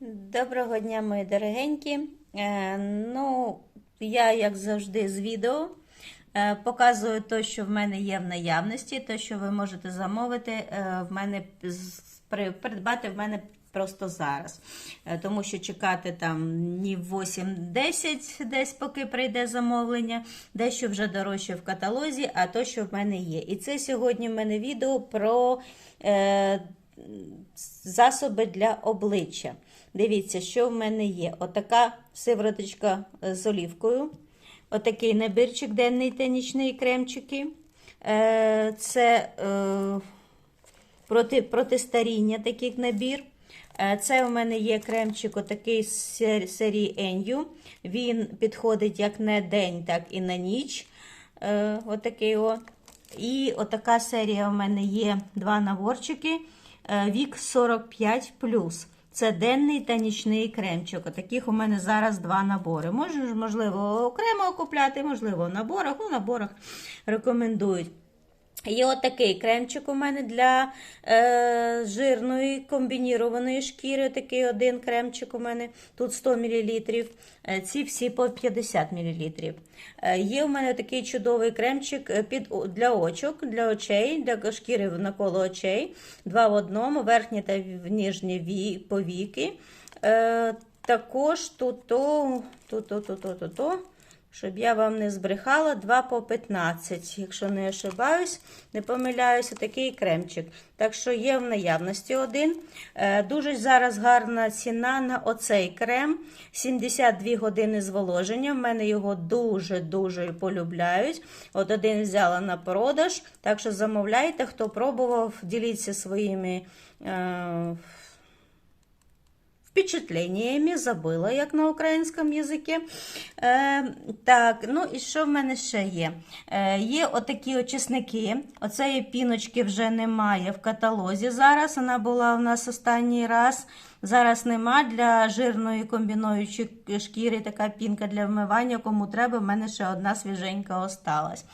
Доброго дня, мої дорогенькі. Е, ну, я, як завжди, з відео е, показую те, що в мене є в наявності, те, що ви можете замовити, е, в мене придбати в мене просто зараз. Тому що чекати там днів 8-10 десь, поки прийде замовлення, дещо вже дорожче в каталозі, а то, що в мене є. І це сьогодні в мене відео про. Засоби для обличчя. Дивіться, що в мене є. Отака сивороточка з олівкою. Отакий набірчик денний та кремчики. Е, Це е, проти, протистаріння такий набір. Е, Це у мене є кремчик отакий з серії Еню. Він підходить як на день, так і на ніч. Отакий о. І отака серія у мене є два наборчики. Е, Вік 45 Це денний та нічний кремчик. Таких у мене зараз два набори. Можливо, окремо купляти, можливо, в наборах. У наборах рекомендують. Є отакий кремчик у мене для е, жирної комбінірованої шкіри. Такий один кремчик у мене. Тут 100 мл. Е, ці всі по 50 мл. Е, є у мене такий чудовий кремчик е, під, для очок, для очей, для шкіри навколо очей. Два в одному, верхні та нижні ві, повіки. Е, також тут то, то, то, то, то, то, то. Щоб я вам не збрехала, 2 по 15, якщо не ошибаюсь, не помиляюся, такий кремчик. Так що є в наявності один. Е, Дуже зараз гарна ціна на оцей крем. 72 години зволоження. В мене його дуже-дуже полюбляють. От один взяла на продаж. Так що замовляйте, хто пробував, діліться своїми. Впечатлениями, забыла, як на українському язикі. Е, так, ну і що в мене ще є? Е, є отакі очисники. Оцеї піночки вже немає в каталозі зараз. Вона була у нас останній раз. Зараз нема для жирної комбінуючої шкіри така пінка для вмивання. Кому треба, в мене ще одна свіженька осталась.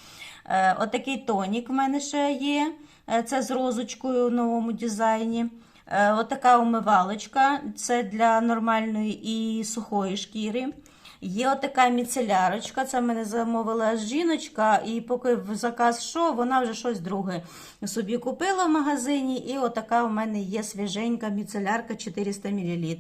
Е, отакий тонік в мене ще є. Е, Це з розочкою в новому дизайні. Е, Отака умивалочка, це для нормальної і сухої шкіри. Є отака міцелярочка, це мене замовила жіночка, і поки в заказ йшов, вона вже щось друге собі купила в магазині. І отака у мене є свіженька міцелярка 400 мл.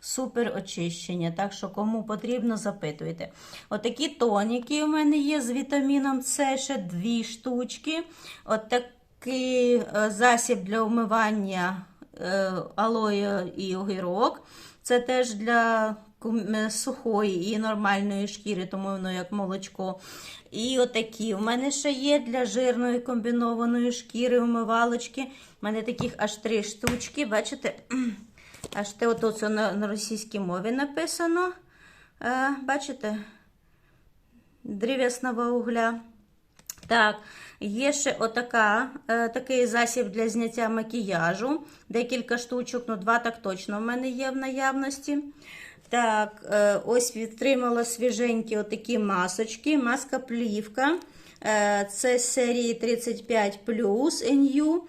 Супер очищення. Так що, кому потрібно, запитуйте. Отакі тоніки у мене є з вітаміном С, ще дві штучки. Отакий е, засіб для умивання е, алоє і огірок. Це теж для е, сухої і нормальної шкіри, тому воно як молочко. І отакі. У мене ще є для жирної комбінованої шкіри умивалочки. У мене таких аж три штучки. Бачите? Аж те ото це на, російській мові написано. Е, бачите? Древесного угля. Так, є ще отака, е, такий засіб для зняття макіяжу. Декілька штучок, ну два так точно в мене є в наявності. Так, е, ось відтримала свіженькі отакі масочки. Маска плівка. Е, це серії 35 NU.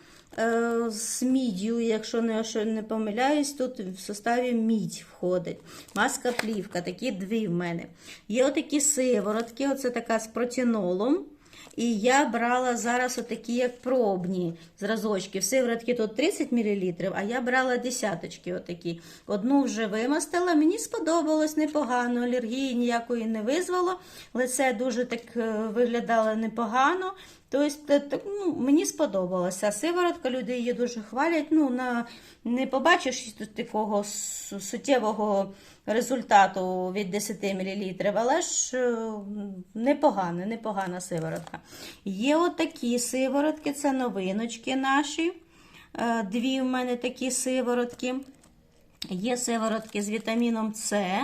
З міддю, якщо не, що не помиляюсь, тут в составі мідь входить. Маска плівка, такі дві в мене. Є отакі сиворотки, оце така з протінолом. І я брала зараз отакі, як пробні зразочки. В сиворотки тут 30 мл, а я брала десяточки отакі. Одну вже вимастила, мені сподобалось непогано, алергії ніякої не визвало. Лице дуже так е, виглядало непогано. Тобто, ну, мені сподобалося. Сиворотка, люди її дуже хвалять. Ну, на, не побачиш такого суттєвого результату від 10 мл, але ж е, непогана, непогана сиворотка. Є отакі сиворотки, це новиночки наші. Е, Дві в мене такі сиворотки. Є сиворотки з вітаміном С.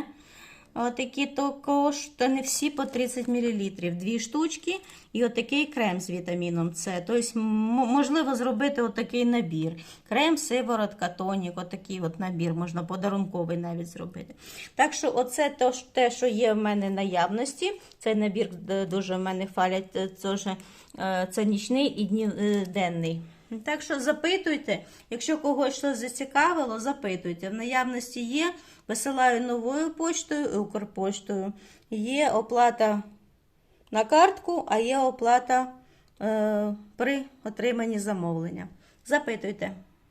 Отакі також, та не всі по 30 мл. Дві штучки і отакий крем з вітаміном С. Тобто, можливо зробити отакий набір. Крем, сиворотка, тонік, отакий от набір, можна подарунковий навіть зробити. Так що, оце те, що є в мене наявності. Цей набір дуже в мене фалять. е, е, це нічний і е, денний. Так що запитуйте, якщо когось щось зацікавило, запитуйте. В наявності є, висилаю новою поштою і Укрпоштою. Є оплата на картку, а є оплата е, при отриманні замовлення. Запитуйте.